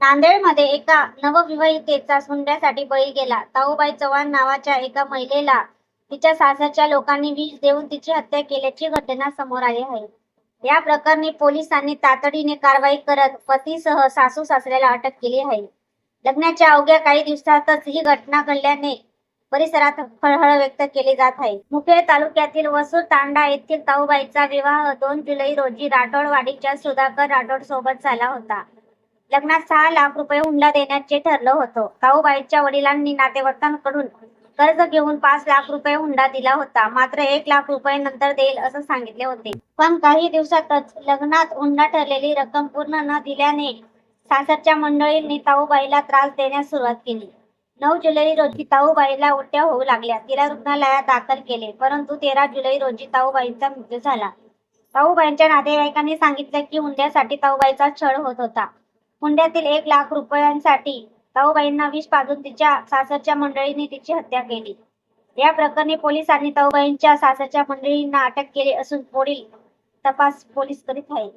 नांदेडमध्ये एका नवविवाहितेचा सुंड्यासाठी बळी गेला. ताऊबाई चव्हाण नावाच्या एका महिलेला तिच्या सासरच्या लोकांनी विष देऊन तिची हत्या केल्याची घटना समोर आली आहे. या प्रकरणी पोलिसांनी तातडीने कारवाई करत पतीसह सासू सासऱ्याला अटक केली आहे. लग्नाच्या अवघ्या काही दिवसातच ही घटना घडल्याने परिसरात हळहळ व्यक्त केली जात आहे. मुखेड तालुक्यातील वसूर तांडा येथील ताऊबाईचा विवाह दोन जुलै रोजी राठोडवाडीच्या सुधाकर राठोड सोबत झाला होता. लग्नात सहा लाख रुपये हुंडा देण्याचे ठरलं होतं. काऊबाईच्या वडिलांनी नातेवाईकांकडून कर्ज घेऊन पाच लाख रुपये हुंडा दिला होता. मात्र एक लाख रुपये नंतर देईल असं सांगितले होते. पण काही दिवसातच लग्नात हुंडा ठरलेली रक्कम पूर्ण न दिल्याने सासरच्या मंडळींनी ताऊबाईला त्रास देण्यास सुरुवात केली. नऊ जुलै रोजी ताऊबाईला उलट्या होऊ लागल्या. तिला रुग्णालयात दाखल केले. परंतु तेरा जुलै रोजी ताऊबाईंचा मृत्यू झाला. ताऊबाईंच्या नातेवाईकांनी सांगितलं की हुंड्यासाठी ताऊबाईचा छळ होत होता. हुंड्यातील एक लाख रुपयांसाठी ताऊबाईंना विष पाजून तिच्या सासरच्या मंडळींनी तिची हत्या केली. या प्रकरणी पोलिसांनी ताऊबाईंच्या सासरच्या मंडळींना अटक केली असून पुढील तपास पोलीस करीत आहेत.